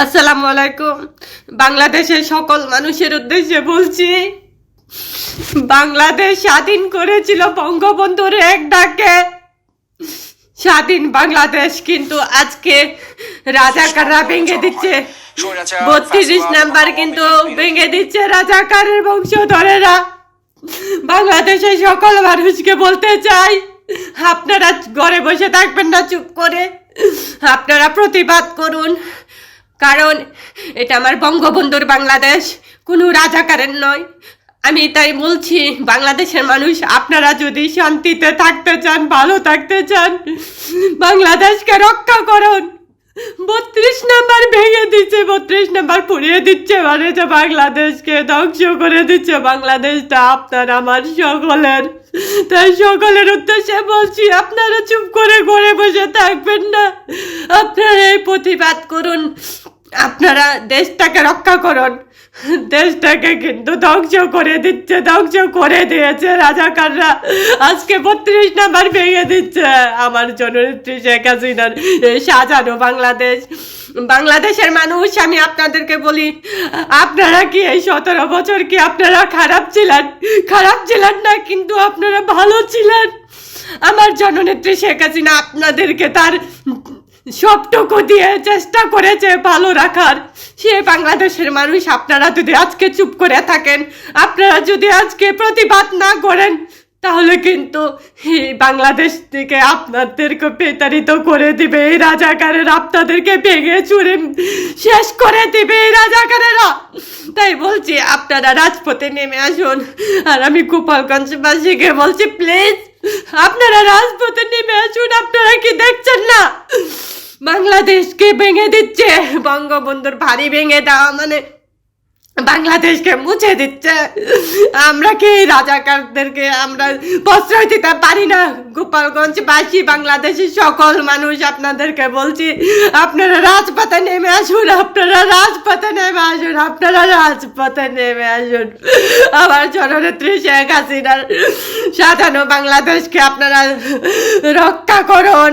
আসসালামু আলাইকুম। বাংলাদেশের সকল মানুষের উদ্দেশ্যে বলছি, বাংলাদেশ স্বাধীন করেছিল বঙ্গবন্ধুর এক ডাকে। স্বাধীন বাংলাদেশ কিন্তু আজকে রাজাকাররা ভেঙে দিচ্ছে। বত্রিশ নাম্বার কিন্তু ভেঙে দিচ্ছে রাজাকারের বংশধরেরা। বাংলাদেশের সকল মানুষকে বলতে চাই, আপনারা ঘরে বসে থাকবেন না, চুপ করে। আপনারা প্রতিবাদ করুন। কারণ এটা আমার বঙ্গবন্ধুর বাংলাদেশ। কোনো রাজাকারের নয়। আমি তাই বলছি, বাংলাদেশের মানুষ, আপনারা যদি শান্তিতে থাকতে চান, ভালো থাকতে চান, বাংলাদেশকে রক্ষা করুন। বত্রিশ নাম্বার ভেঙে দিচ্ছে, বত্রিশ নাম্বার পুড়িয়ে দিচ্ছে মানে যে বাংলাদেশকে ধ্বংস করে দিচ্ছে, বাংলাদেশটা আপনার, আমার সকলের। তাই সকলের উদ্দেশ্যে বলছি, আপনারা চুপ করে ঘরে বসে থাকবেন না। আপনারা এই প্রতিবাদ করুন। আপনারা দেশটাকে রক্ষা করুন। দেশটাকে কিন্তু ধ্বংস করে দিচ্ছে, ধ্বংস করে দিয়েছে রাজাকাররা। আজকে বত্রিশ নাম্বার ভেঙে দিচ্ছে। আমার জননেত্রী শেখ হাসিনার সাজানো বাংলাদেশ। বাংলাদেশের মানুষ, আমি আপনাদেরকে বলি, আপনারা কি এই সতেরো বছর কি আপনারা খারাপ ছিলেন? খারাপ ছিলেন না, কিন্তু আপনারা ভালো ছিলেন। আমার জননেত্রী শেখ হাসিনা আপনাদেরকে তার সবটুকু দিয়ে চেষ্টা করেছে ভালো রাখার। সে বাংলাদেশের মানুষ, আপনারা যদি আজকে চুপ করে থাকেন, আপনারা যদি আজকে প্রতিবাদ না করেন, তাহলে কিন্তু বাংলাদেশ থেকে আপনাদেরকে বিতাড়িত করে দিবে। এই রাজাকারের আপনাদেরকে ভেঙে চুরে, শেষ করে দিবে এই রাজাকারেরা। তাই বলছি, আপনারা রাজপথে নেমে আসুন। আর আমি গোপালগঞ্জবাসীকে বলছি প্লিজ আপনারা রাজপথে নেমে আসুন, আপনারা কি দেখছেন না? বাংলাদেশকে ভেঙে দিচ্ছে। বঙ্গবন্ধুর ভারী ভেঙে দেওয়া মানে বাংলাদেশকে মুছে দিচ্ছে। আমরা কি রাজাকারদেরকে আমরা প্রশ্রয় দিতে পারি না? গোপালগঞ্জবাসী বাংলাদেশের সকল মানুষ আপনাদেরকে বলছি, আপনারা রাজপথে নেমে আসুন, আপনারা রাজপথে নেমে আসুন, আপনারা রাজপথে নেমে আসুন। আমার জননেত্রী শেখ হাসিনার সাধারণ বাংলাদেশকে আপনারা রক্ষা করুন।